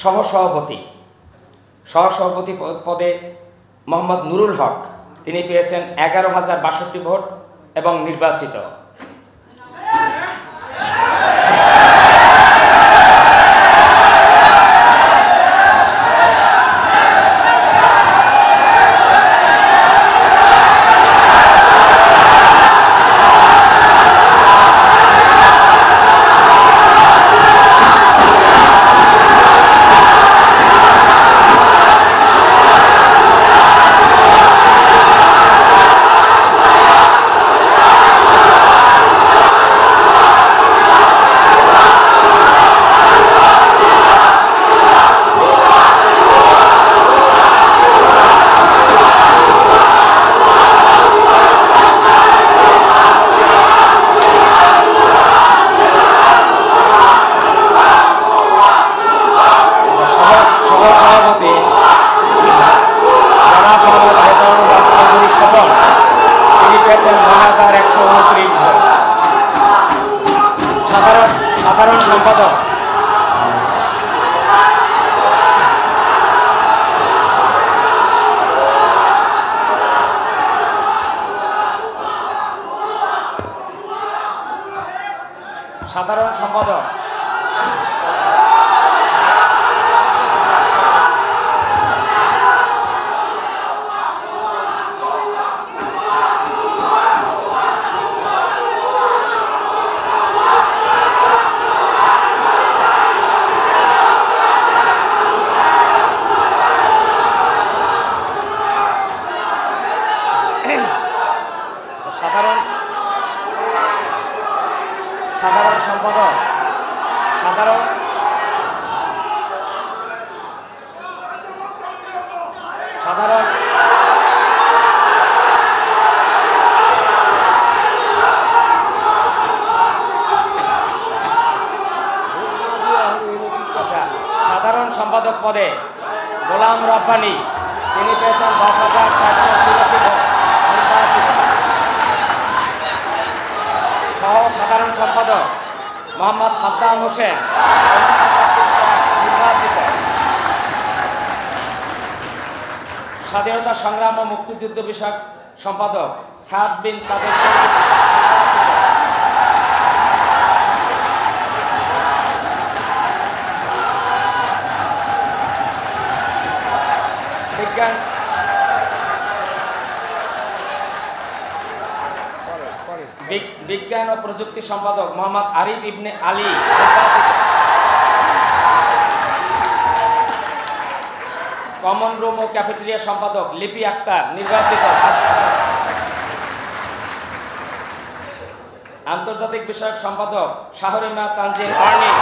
সহসভাপতি। সহসভাপতি পদে মোহাম্মদ নুরুল হক। তিনি পেয়েছেন এগারো হাজার বাষট্টি ভোট এবং নির্বাচিত। সাধারণ সম্পাদক। সাধারণ সাধারণ সম্পাদক সাধারণ সাধারণ সাধারণ সম্পাদক পদে গোলাম রব্বানি তিনি পেয়েছেন দশ হাজার চারশো চুরাশি ভোট নির্বাচিত সহ সাধারণ সম্পাদক মোহাম্মদ সাদ্দাম হোসেন। নির্বাচিত। স্বাধীনতা সংগ্রাম ও মুক্তিযুদ্ধ বিষয়ক সম্পাদক সাদ বিন কাদের চৌধুরী নির্বাচিত। বিজ্ঞান বিগ- বিজ্ঞান ও প্রযুক্তি সম্পাদক মোহাম্মদ আরিফ ইবনে আলী কমন রুম ও ক্যাফেটেরিয়া সম্পাদক লিপি আক্তার নির্বাচিত। আন্তর্জাতিক বিষয়ক সম্পাদক শাহরিমা তানজিন আর্নি।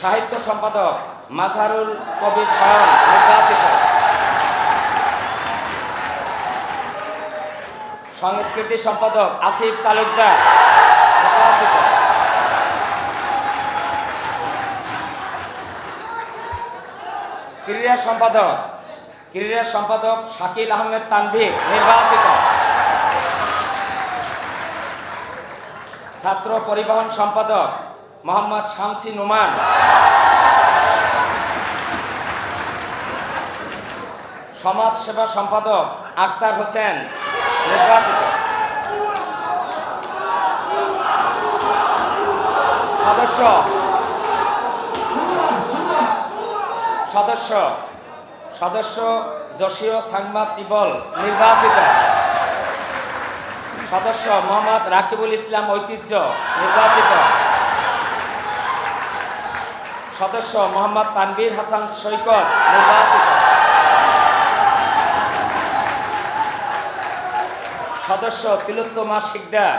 সাহিত্য সম্পাদক মাজহারুল কবির স্বয়ং নির্বাচিত। সংস্কৃতি সম্পাদক আসিফ তালুকদার। ক্রীড়া সম্পাদক ক্রীড়া সম্পাদক শাকিল আহমেদ তানভীর নির্বাচিত। ছাত্র পরিবহন সম্পাদক মোহাম্মদ শামসি নুমান। সমাজ সেবা সম্পাদক আক্তার হোসেন। সদস্য। সদস্য। সদস্য জসিও সাংমা সিবল নির্বাচিত। সদস্য মোহাম্মদ রাকিবুল ইসলাম ঐতিহ্য নির্বাচিত। সদস্য মোহাম্মদ তানবীর হাসান সৈকত নির্বাচিত। সদস্য তিলোত্তমা শিকদার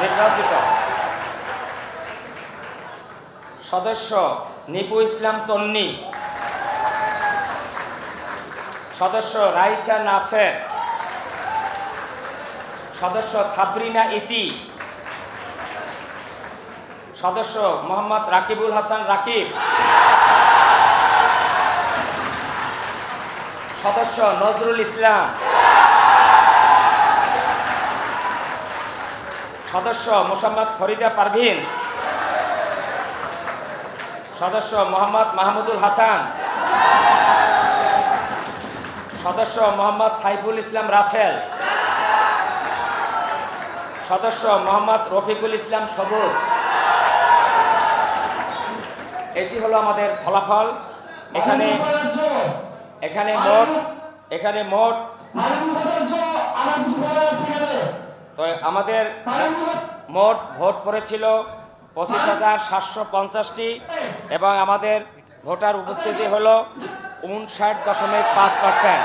নির্বাচিত। সদস্য নিপু ইসলাম তন্নি। সদস্য রাইসা নাসের। সদস্য সাবরিনা ইতি। সদস্য মোহাম্মদ রাকিবুল হাসান রাকিব। সদস্য নজরুল ইসলাম। সদস্য মোসাম্মদ ফরিদা পারভিন। সদস্য মোহাম্মদ মাহমুদুল হাসান। সদস্য মোহাম্মদ সাইফুল ইসলাম রাসেল। সদস্য মোহাম্মদ রফিকুল ইসলাম সবুজ। এটি হলো আমাদের ফলাফল। এখানে এখানে মোট এখানে মোট তো আমাদের মোট ভোট পড়েছিল পঁচিশ হাজার সাতশো পঞ্চাশটি এবং আমাদের ভোটার উপস্থিতি হলো উনষাট দশমিক পাঁচ percent.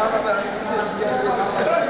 Gracias.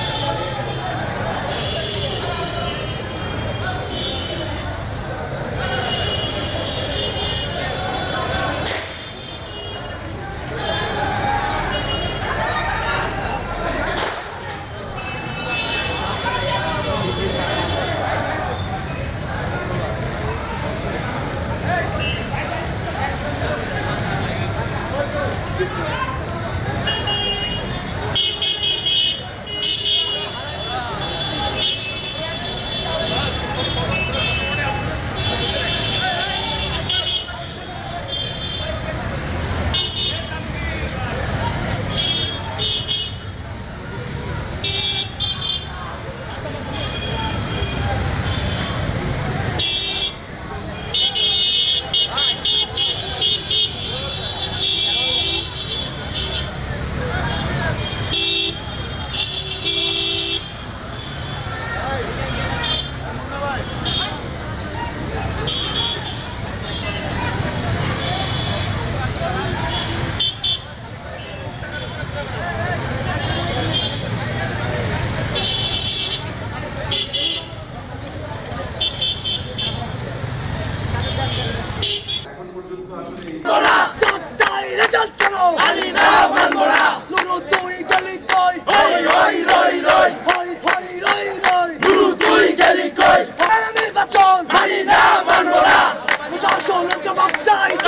I'm dying!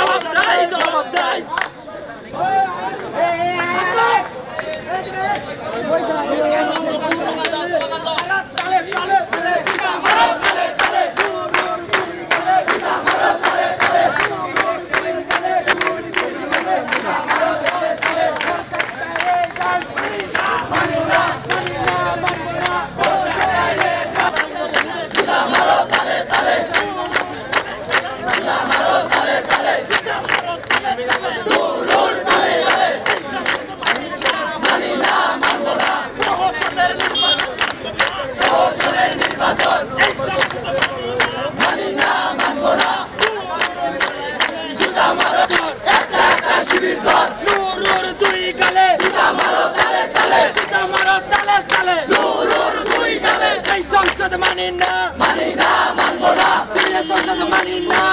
manina, manina, mangona, sirena, sosa, manina.